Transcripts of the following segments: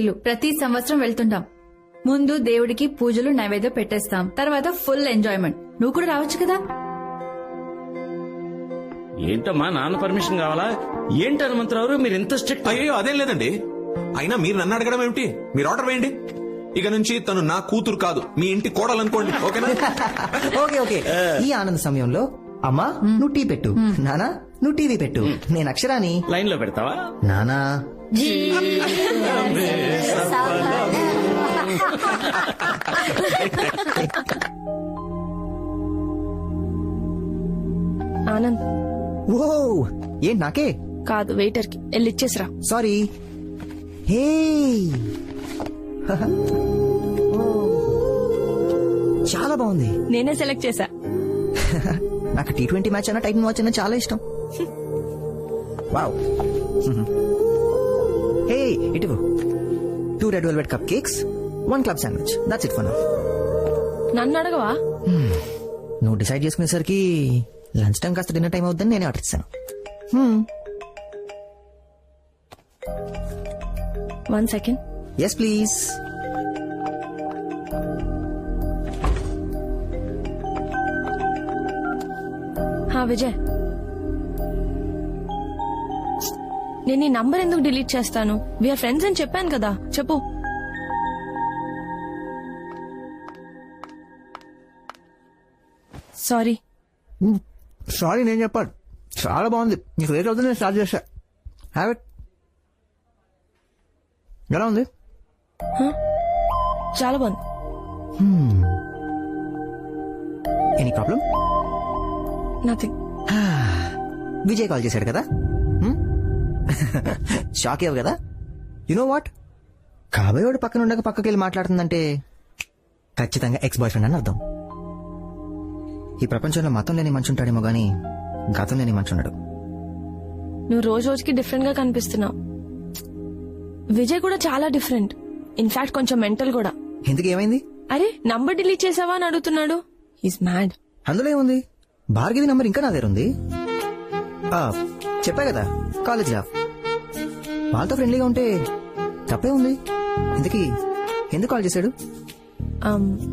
ప్రతి సంవత్సరం వెళ్తుంటాం. ముందు దేవుడికి పూజలు నైవేద్యం పెట్టేస్తాం. తర్వాత ఫుల్ ఎంజాయ్మెంట్. నువ్వు కూడా రావచ్చు కదా? ఏంటమ్మా నాన్న పర్మిషన్ కావాలా? ఏంటి హనుమంతరావు మీరు ఇంత స్ట్రిక్ట్ అయ్యో అదేం లేదండి. అయినా మీరు నన్ను అడగడం ఏమిటి? మీరు ఆర్డర్ వేయండి. ఇక నుంచి తను నా కూతురు కాదు. మీ ఇంటి కోడలనుకోండి ఓకేనా? Okay okay. ఈ ఆనంద సమయంలో అమ్మా నువ్వు టీ పెట్టు. నానా? నువ్వు టీవీ పెట్టు. నేను అక్షరాని. లైన్లో పెడతావా? నానా. ఆనంద్. ఓ ఏంటి నాకే? కాదు వెయిటర్కి వెళ్ళి ఇచ్చేసిరా. సారీ. హే. చాలా బాగుంది. నేనే సెలెక్ట్ చేశా. నాకు టీ ట్వంటీ మ్యాచ్ అన్న టైటన్ వాచ్ అన్న చాలా ఇష్టం. వావ్. హే ఇటు two red velvet cupcakes one club sandwich that's it for now నన్ను అడగవా? నువ్వు డిసైడ్ చేసుకునేసరికి లంచ్ టైం కాస్త డిన్నర్ టైం అవుద్దని నేనే ఆర్డర్ ఇస్తాను Hmm. One second yes please హా విజయ్ నేను ఈ నంబర్ ఎందుకు డిలీట్ చేస్తాను? వీఆర్ ఫ్రెండ్స్ అని చెప్పాను కదా. చెప్పు. సారీ సారీ నేను చెప్పాను. చాలా బాగుంది. నీకు లేట్ అవుతుంది నేను స్టార్ట్ చేశా. హ్యావ్ ఇట్ ఎలా ఉంది? చాలా బాగుంది. Any problem nothing Vijay call చేశాడు కదా? షాక్ అయ్యావు కదా? యు నో వాట్ కాబోయేవాడు పక్కన ఉండక పక్కకి వెళ్ళి మాట్లాడుతుందంటే ఖచ్చితంగా ఎక్స్ బాయ్ ఫ్రెండ్ అని అర్థం. ఈ ప్రపంచంలో మతం లేని మనిషి ఉంటాడేమో గానీ గతం లేని మనిషి ఉండడు నువ్వు రోజు రోజుకి డిఫరెంట్గా కనిపిస్తున్నావు. విజయ్ కూడా చాలా డిఫరెంట్ ఇన్ఫాక్ట్ కొంచెం మెంటల్ కూడా. ఎందుకు ఏమైంది? అరే నంబర్ డిలీట్ చేసావా అని అడుగుతున్నాడు. ఈస్ మ్యాడ్ అందులో ఏముంది? భార్గవి నంబర్ ఇంకా నా దగ్గర ఉంది. చెప్పా కదా. కాలేజ్ రా. వాళ్ళతో ఫ్రెండ్లీగా ఉంటే తప్పే ఉంది. ఇంతకీ ఎందుకు కాల్ చేశాడు?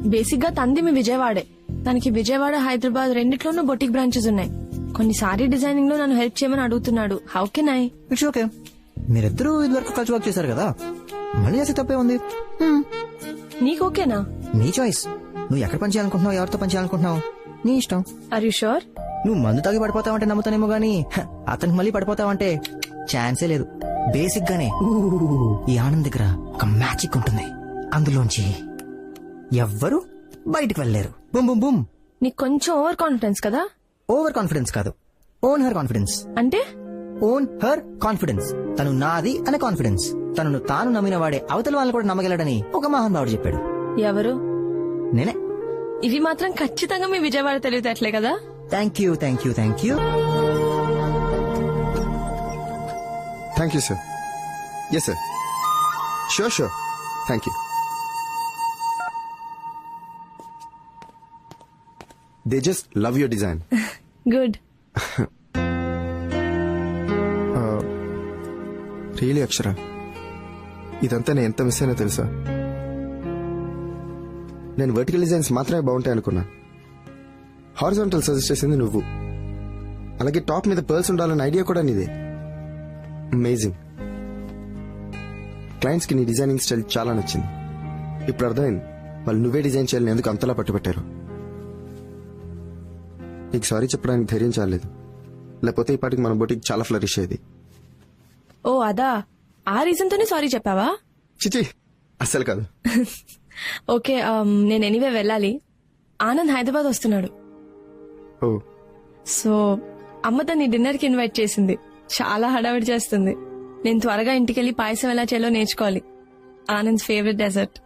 బేసిక్గా తంది మీ విజయవాడే. తనకి విజయవాడ హైదరాబాద్ రెండిట్లోనూ బొటిక్ బ్రాంచెస్ ఉన్నాయి. కొన్ని సారీ డిజైనింగ్లో నన్ను హెల్ప్ చేయమని అడుగుతున్నాడు. How can I it's okay మీరిద్దరూ ఇదివరకు కలిసి వర్క్ చేశారు కదా? మళ్ళీ చేస్తే తప్పే ఉంది. హ్మ్. నీకు ఓకేనా? నీ చాయిస్ నువ్వు ఎక్కడ పని చేయాలనుకుంటున్నావు? ఎవరితో పని చేయాలనుకుంటున్నావు? నీ ఇష్టం. ఆర్ యు షూర్ నువ్వు మందు తాగి పడిపోతావంటే నమ్ముతానేమో గానీ అతనికి మళ్ళీ పడిపోతావంటే ఛాన్సే లేదు. బేసిక్ గానే ఈ ఆనంద్ దగ్గర ఒక మ్యాజిక్ ఉంటుంది. అందులోంచి ఎవ్వరు బయటికి వెళ్ళలేరు. Boom boom boom. నీకు కొంచెం ఓవర్ కాన్ఫిడెన్స్ కదా? ఓవర్ కాన్ఫిడెన్స్ కాదు. Own her confidence. అంటే? Own her confidence. తను నాది అనే కాన్ఫిడెన్స్. తనను తాను నమ్మిన వాడే అవతల వాళ్ళని కూడా నమ్మగలడని ఒక మహానుభావుడు చెప్పాడు. ఎవరు? నేనే. ఇవి మాత్రం ఖచ్చితంగా మీ విజయవాడ తెలివితేటలే కదా? Thank you thank you thank you. Thank you sir yes sir sure sure thank you they just love your design good really Akshara ఇదంతా నేను ఎంత మిస్ అయినా తెలుసా? నేను వర్టికల్ డిజైన్స్ మాత్రమే బాగుంటాయి అనుకున్నా. హారిజాంటల్ సజెస్ట్ చేసింది నువ్వు? అలాగే టాప్ మీద పర్ల్స్ ఉండాలన్న ఐడియా కూడా నీదే. అమేజింగ్ క్లయింట్స్కి నీ డిజైనింగ్ స్టైల్ చాలా నచ్చింది. ఇప్పుడు అర్థమైంది. వాళ్ళు నువ్వే డిజైన్ చేయాలని ఎందుకు అంతలా పట్టుబట్టారు? నీకు సారీ చెప్పడానికి ధైర్యం చాలేదు లేకపోతే ఈ పాటికి మన బొటికి చాలా ఫ్లరిష్ అయ్యేది. ఓ అదా? ఆ రీజన్ తోనే సారీ చెప్పావా? చిచి అస్సలు కాదు. ఓకే um, నేను ఎనీవే వెళ్ళాలి. ఆనంద్ హైదరాబాద్ వస్తున్నాడు. ఓ. సో అమ్మ తన్ని డిన్నర్కి ఇన్వైట్ చేసింది. చాలా హడావిడి చేస్తుంది. నేను త్వరగా ఇంటికెళ్ళి పాయసం ఎలా చేయాలో నేర్చుకోవాలి. Anand favourite dessert.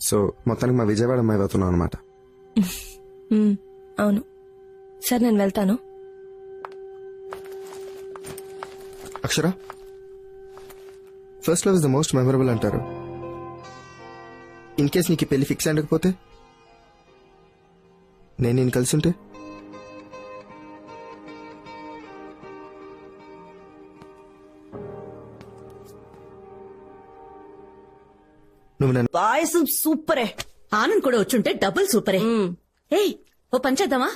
సో మొత్తానికి మా విజయవాడ అమ్మాయి అవుతున్నావు అనమాట అవును. సరే నేను వెళ్తాను. Akshara? First love is the most memorable అంటారు. ఇన్ కేస్ నీకు పెళ్ళి ఫిక్స్ అయ్యకపోతే? నేను నేను కలిసి ఉంటే? నువ్వు నన్ను పాయసం సూపరే. ఆనంద్ కూడా వచ్చుంటే డబుల్ సూపరే. ఏయ్ ఓ పని చేద్దామా?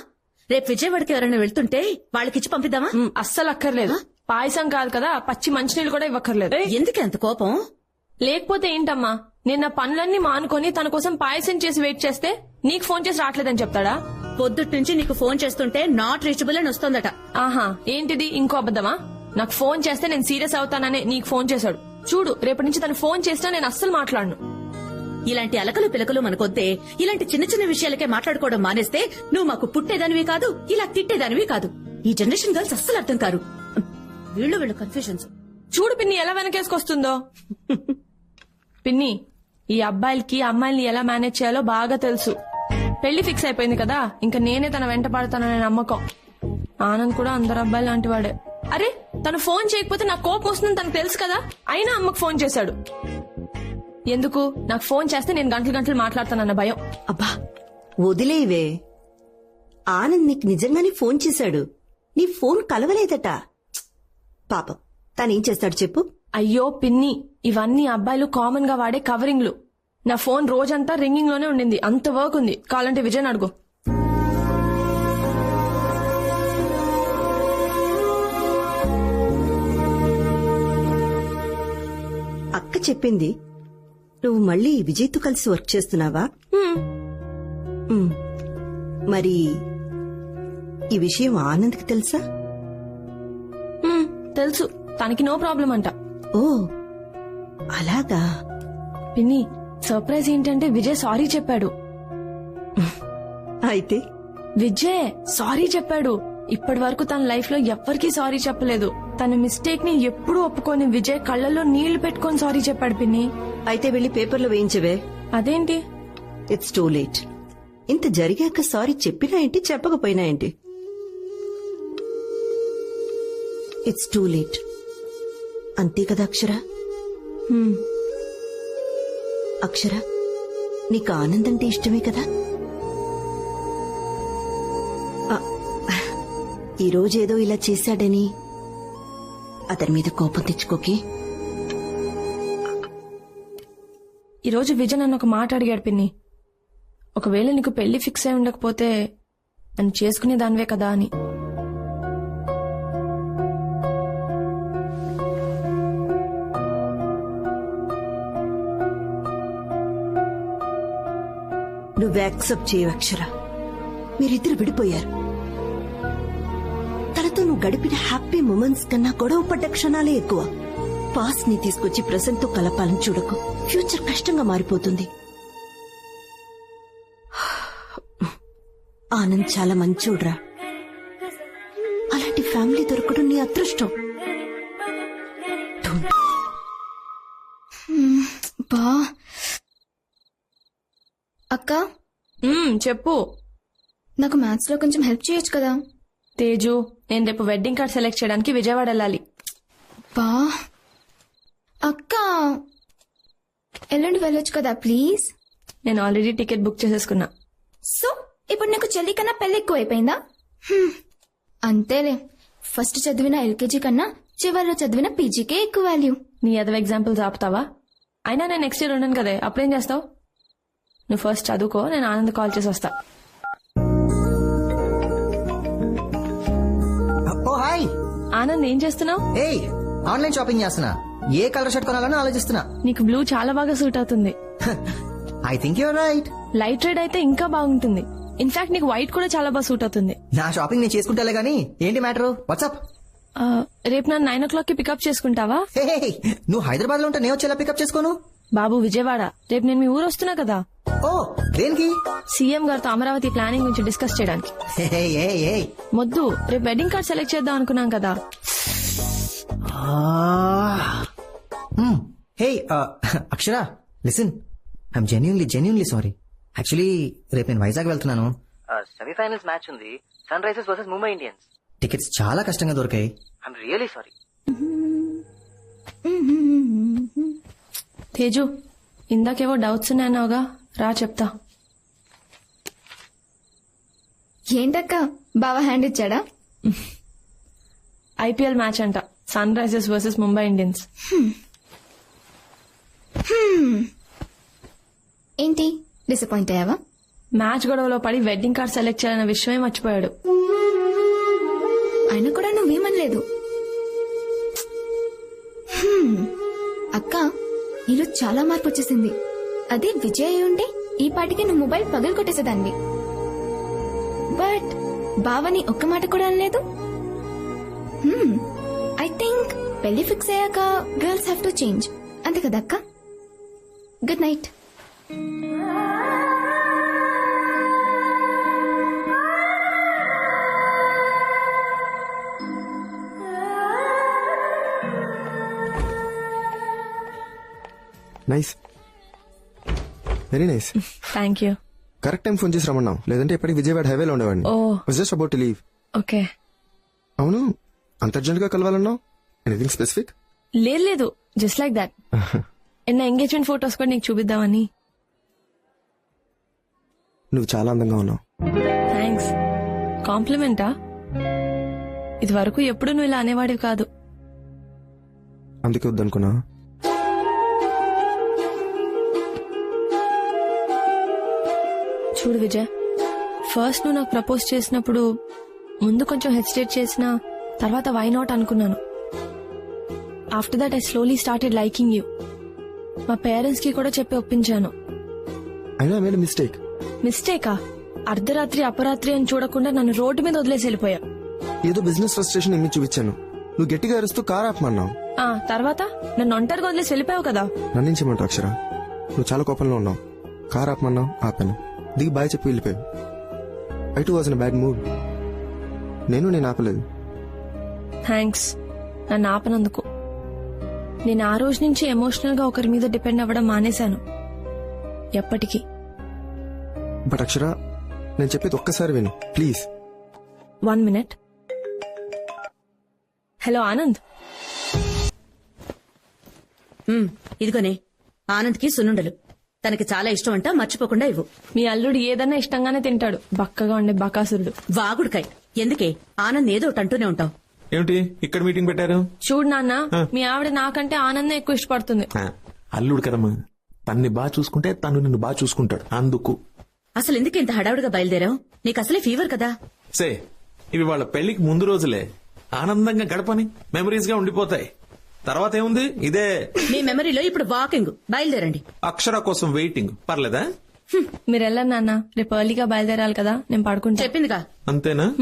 రేపు విజయవాడకి ఎవరైనా వెళ్తుంటే వాళ్ళకిచ్చి పంపిద్దామా? అస్సలు అక్కర్లేదు. పాయసం కాదు కదా పచ్చి మంచినీళ్ళు కూడా ఇవ్వక్కర్లేదు. ఎందుకు అంత కోపం? లేకపోతే ఏంటమ్మా నేను నా పనులన్నీ మానుకొని తన కోసం పాయసం చేసి వెయిట్ చేస్తే నీకు ఫోన్ చేసి రావట్లేదని చెప్తాడా? పొద్దుట్ నుంచి నీకు ఫోన్ చేస్తుంటే నాట్ రీచబుల్ అని వస్తోందట. ఆహా ఏంటిది? ఇంకో అబద్ధమా? నాకు ఫోన్ చేస్తే నేను సీరియస్ అవుతాననే నీకు ఫోన్ చేశాడు. చూడు రేపటి నుంచి తను ఫోన్ చేసినా నేను అస్సలు మాట్లాడను. ఇలాంటి అలకలు పిలకలు మనకొద్దే. ఇలాంటి చిన్న చిన్న విషయాలకే మాట్లాడుకోవడం మానేస్తే నువ్వు మాకు పుట్టేదానివి కాదు ఇలా తిట్టేదానివి కాదు. ఈ జనరేషన్ గర్ల్స్ అస్సలు అర్థం కారు. వీళ్ళు వీళ్ళు కన్ఫ్యూజన్స్ చూడు పిన్ని ఎలా వెనకేసుకొస్తుందో. పిన్ని ఈ అబ్బాయిలకి అమ్మాయిల్ని ఎలా మేనేజ్ చేయాలో బాగా తెలుసు. పెళ్ళి ఫిక్స్ అయిపోయింది కదా ఇంకా నేనే తన వెంట పడతాననే నమ్మకం. ఆనంద్ కూడా అందరు అబ్బాయి లాంటి వాడే. అరే తను ఫోన్ చేయకపోతే నాకు కోపం వస్తుందని తనకు తెలుసు కదా అయినా అమ్మకు ఫోన్ చేశాడు. ఎందుకు? నాకు ఫోన్ చేస్తే నేను గంటలు గంటలు మాట్లాడతానన్న భయం. అబ్బా వదిలేవే. ఆనంద్ నీకు నిజంగానే ఫోన్ చేశాడు. నీ ఫోన్ కలవలేదట! పాపం తనేం చేస్తాడు చెప్పు. అయ్యో పిన్ని ఇవన్నీ అబ్బాయిలు కామన్గా వాడే కవరింగ్లు నా ఫోన్ రోజంతా రింగింగ్లోనే ఉండింది. అంత వర్క్ ఉంది. కావాలంటే విజయ్ అడుగు. అక్క చెప్పింది నువ్వు మళ్ళీ విజయ్తో కలిసి వర్క్ చేస్తున్నావా? ఉమ్. మరి ఈ విషయం ఆనంద్కి తెలుసా? హ్మ్, తెలుసు. తనకి నో ప్రాబ్లం అంట. ఓ అలాగా? పిన్ని సర్ప్రైజ్ ఏంటంటే విజయ్ సారీ చెప్పాడు. అయితే? విజయ్ సారీ చెప్పాడు. ఇప్పటి వరకు తన లైఫ్లో ఎవ్వరికీ సారీ చెప్పలేదు. తన మిస్టేక్ని ఎప్పుడూ ఒప్పుకొని విజయ్ కళ్ళల్లో నీళ్ళు పెట్టుకొని సారీ చెప్పాడు పిన్ని. అయితే వెళ్ళి పేపర్లో వేయించవే. అదేంటి? ఇట్స్ టూ లేట్ ఇంత జరిగాక సారీ చెప్పినా ఏంటి చెప్పకపోయినా ఏంటి? ఇట్స్ టూ లేట్ అంతే కదా అక్షర? అక్షర నీకు ఆనందంటే ఇష్టమే కదా? ఆ, ఈ రోజేదో ఇలా చేశాడని. అతని మీద కోపం తెచ్చుకోకే. ఈరోజు విజయ్ నన్ను ఒక మాట అడిగాడు పిన్ని. ఒకవేళ నీకు పెళ్ళి ఫిక్స్ అయి ఉండకపోతే నన్ను చేసుకునే దానివే కదా అని. నువ్వు యాక్సెప్ట్ చేయవు అక్షర. మీరిద్దరు విడిపోయారు. తనతో నువ్వు గడిపిన హ్యాపీ మూమెంట్స్ కన్నా గొడవ పడ్డ క్షణాలే ఎక్కువ. పాస్ట్ని తీసుకొచ్చి ప్రెసెంట్తో కలపాలని చూడకు. ఫ్యూచర్ కష్టంగా మారిపోతుంది. ఆనంద్ చాలా మంచోడ్రా. అలాంటి ఫ్యామిలీ దొరకడం నీ అదృష్టం. బా. అక్క? చెప్పు. నాకు మ్యాథ్స్లో కొంచెం హెల్ప్ చేయొచ్చు కదా? తేజు నేను రేపు వెడ్డింగ్ కార్డ్ సెలెక్ట్ చేయడానికి విజయవాడ వెళ్ళాలి బా అక్క ఎల్లుండి వెళ్ళొచ్చు కదా ప్లీజ్ నేను ఆల్రెడీ టికెట్ బుక్ చేసేసుకున్నా. సో ఇప్పుడు నీకు చెల్లి కన్నా పెళ్ళి ఎక్కువ అయిపోయిందా హ్మ్. అంతేలే. ఫస్ట్ చదివిన ఎల్కేజీ కన్నా చివరిలో చదివిన పీజీకే ఎక్కువ వాల్యూ నీ అదవ ఎగ్జాంపుల్స్ ఆపుతావా? అయినా నేను నెక్స్ట్ ఇయర్ ఉన్నాను కదే. అప్పుడేం చేస్తావు? నువ్వు ఫస్ట్ చదువుకో నేను ఆనంద్ కాల్ చేసి వస్తా. ఓ హాయ్. ఆనంద్ ఏం చేస్తున్నావు? ఏయ్ ఆన్లైన్ షాపింగ్ చేస్తున్నా. ఏ కలర్ షర్ట్ కొనాలని ఆలోచిస్తున్నా? నీకు బ్లూ చాలా బాగా సూట్ అవుతుంది. I think you're right light red అయితే ఇంకా బాగుంటుంది. ఇన్ఫాక్ట్ నీకు వైట్ కూడా చాలా బాగా సూట్ అవుతుంది. నా షాపింగ్ నేను చేసుకుంటాలే గానీ ఏంటి మ్యాటర్? వాట్సాప్ రేపు నన్ను నైన్ ఓ క్లాక్కి పికప్ చేసుకుంటావా? నువ్వు హైదరాబాద్లో ఉంటే నేను వచ్చేలా పికప్ చేసుకోను? బాబు విజయవాడ. రేపు నేను మీ ఊరు వస్తున్నా కదా. ఓ దేనికి? సీఎం గారితో అమరావతి ప్లానింగ్ గురించి డిస్కస్ చేయడానికి. మొద్దు రేపు వెడ్డింగ్ కార్డ్ సెలెక్ట్ చేద్దాం అనుకున్నాం కదా. Uh, Akshara listen I'm genuinely genuinely sorry actually రేపు నేను వైజాగ్ వెళ్తున్నాను. సెమీఫైనల్స్ మ్యాచ్ ఉంది. Sunrisers versus Mumbai Indians tickets చాలా కష్టంగా దొరికాయి. ఐఎమ్ రియలీ సారీ తేజు ఇందాకేవో డౌట్స్ ఉన్నాయన్నావుగా రా చెప్తా. ఏంటక్క? బావా హ్యాండ్ ఇచ్చాడా? ఐపీఎల్ మ్యాచ్ అంట. Sunrisers versus Mumbai Indians ఏంటి? డిసప్పాయింట్ అయ్యావా? మ్యాచ్ గొడవలో పడి వెడ్డింగ్ కార్డ్ సెలెక్ట్ చేయాలన్న విషయమే మర్చిపోయాడు. అయినా కూడా నువ్వేమనలేదు. హ్మ్. అక్క నీలో చాలా మార్పు వచ్చేసింది. అదే విజయ్ అయి ఉంటే ఈ పాటికి నువ్వు మొబైల్ పగలు కొట్టేసేదాన్ని బట్ బావని ఒక్క మాట కూడా అనలేదు. ఐ థింక్ పెళ్ళి ఫిక్స్ అయ్యాక గర్ల్స్ హ్యావ్ టు చేంజ్ అంతే కదా అక్క? Good night nice very nice thank you correct time phone చేసి రమ్మన్నాం లేదంటే ఎప్పటికి విజయవాడ హైవేలో ఉండేవాడిని. ఓ. జస్ట్ అబౌట్ లీవ్ ఓకే అవును? అంత అర్జెంట్గా కలవాలన్నావు? ఎనీథింగ్ స్పెసిఫిక్ లేదు లేదు. జస్ట్ లైక్ దాట్ ఎన్న ఎంగేజ్మెంట్ ఫొటోస్ కూడా నీకు చూపిద్దామని. నువ్వు చాలా అందంగా ఉన్నావు. థ్యాంక్స్ కాంప్లిమెంటా ఇది వరకు ఎప్పుడు నువ్వు ఇలా అనేవాడివి కాదు. అందుకే వద్దనుకున్నా. చూడు విజయ్ ఫస్ట్ నువ్వు నాకు ప్రపోజ్ చేసినప్పుడు ముందు కొంచెం హెసిటేట్ చేసిన తర్వాత వై నాట్ అనుకున్నాను. After that I slowly started liking you మా పేరెంట్స్కి కూడా చెప్పి ఒప్పించాను. అయినా మేడ్ మిస్టేక్ మిస్టేకా అర్ధరాత్రి అపరాత్రి అని చూడకుండా నన్ను రోడ్డు మీద వదిలేసి వెళ్ళిపోయా ఏదో బిజినెస్ ఫ్రస్ట్రేషన్ ఇమ్మి చూపించాను. నువ్వు గట్టిగా అరుస్తూ కార్ ఆపమన్నావు. ఆ తర్వాత? నన్ను ఒంటరిగా వదిలేసి వెళ్ళిపోయావు కదా? నన్నించమంటావు అక్షర. నువ్వు చాలా కోపంలో ఉన్నావు. కార్ ఆపమన్నావు ఆపాను. దిగి బాయ్ చెప్పి వెళ్ళిపోయావు. I too was in bad mood నేను నేను ఆపలేదు. థ్యాంక్స్ నన్ను ఆపనందుకు. నేను ఆ రోజు నుంచి ఎమోషనల్గా ఒకరి మీద డిపెండ్ అవ్వడం మానేశాను. ఎప్పటికీ. బట్ అక్షర నేను చెప్పేది ఒక్కసారి విను. Please. One minute. Hello Anand. Um, ఇదిగోనే. ఆనంద్కి సున్నుండలు. తనకి చాలా ఇష్టం అంట మర్చిపోకుండా ఇవ్వు. మీ అల్లుడు ఏదన్నా ఇష్టంగానే తింటాడు. బక్కగా ఉండే బకాసురుడు. వాగుడుకాయ్. ఎందుకే? ఆనంద్ ఏదో ఒకటి అంటూనే ఉంటావు. ఏమిటి? ఇక్కడ మీటింగ్ పెట్టారు? చూడు నాన్న మీ ఆవిడ నాకంటే ఆనందం ఎక్కువ ఇష్టపడుతుంది. అల్లుడు కదమ్మా. తన్ని బాగా చూసుకుంటే తను నిన్ను బాగా చూసుకుంటాడు. అందుకు. అసలు ఎందుకు ఇంత హడావుడిగా బయలుదేరావు? నీకు అసలే ఫీవర్ కదా? సే ఇవి వాళ్ళ పెళ్ళికి ముందు రోజులే. ఆనందంగా గడపని మెమరీస్గా ఉండిపోతాయి. తర్వాత ఏముంది? ఇదే. మీ మెమరీలో ఇప్పుడు వాకింగ్ బయలుదేరండి. అక్షర కోసం వెయిటింగ్ పర్లేదా? మీరు వెళ్ళరు నాన్న. రేపు ఎర్లీగా బయలుదేరాలి కదా నేను పడుకుంటా. చెప్పిందిగా? అంతేనా.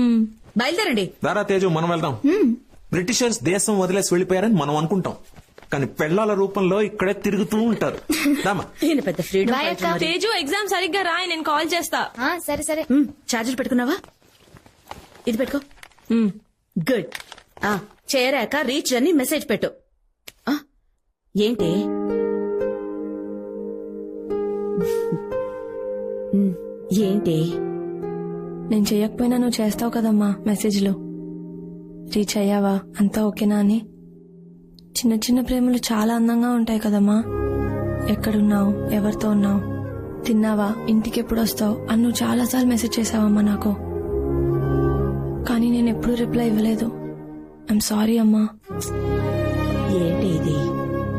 బయలుదేరండి. దారా తేజు మనం వెళ్దాం. బ్రిటిషర్స్ దేశం వదిలేసి వెళ్ళిపోయారని మనం అనుకుంటాం. కానీ పెళ్ళాల రూపంలో ఇక్కడే తిరుగుతూ ఉంటారు. దామా. ఈయన పెద్ద ఫ్రీడమ్ Bye, ఫైటర్ మరి. తేజు ఎగ్జామ్ సరిగ్గా రాయి నేను కాల్ చేస్తా. ఆ, సరే సరే. ఉమ్, ఛార్జర్ పెట్టుకున్నావా? ఇది పెట్టుకో. గుడ్. ఆ చేరాక రీచ్ అని మెసేజ్ పెట్టు. ఆ, ఏంటి? ఉమ్, ఏంటి? నేను చెయ్యకపోయినా నువ్వు చేస్తావు కదమ్మా మెసేజ్లు. రీచ్ అయ్యావా? అంతా ఓకేనా అని. చిన్న చిన్న ప్రేమలు చాలా అందంగా ఉంటాయి కదమ్మా. ఎక్కడున్నావు? ఎవరితో ఉన్నావు? తిన్నావా? ఇంటికి ఎప్పుడు వస్తావు? అని నువ్వు చాలాసార్లు మెసేజ్ చేసావమ్మా నాకు. కానీ నేను ఎప్పుడూ రిప్లై ఇవ్వలేదు. ఐఎమ్ సారీ అమ్మా. ఏంటి ఇది?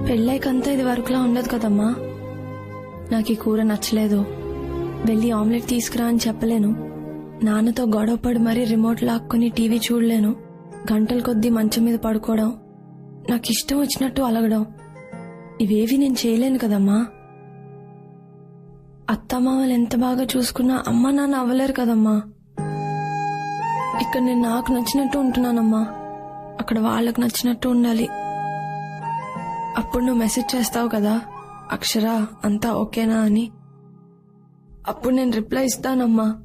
పెళ్ళైకంతా ఇది వరకులా ఉండదు కదమ్మా. నాకు ఈ కూర నచ్చలేదు. వెళ్ళి ఆమ్లెట్ తీసుకురా అని చెప్పలేను. నాన్నతో గొడవపడి మరీ రిమోట్ లాక్కుని టీవీ చూడలేను. గంటల కొద్దీ మంచం మీద పడుకోవడం. నాకు ఇష్టం వచ్చినట్టు అలగడం. ఇవేవి నేను చేయలేను కదమ్మా. అత్తమామలు ఎంత బాగా చూసుకున్నా అమ్మ నాన్న అవ్వలేరు కదమ్మా. ఇక్కడ నేను నాకు నచ్చినట్టు ఉంటున్నానమ్మా. అక్కడ వాళ్ళకు నచ్చినట్టు ఉండాలి. అప్పుడు నువ్వు మెసేజ్ చేస్తావు కదా. అక్షర అంతా ఓకేనా అని. అప్పుడు నేను రిప్లై ఇస్తానమ్మా.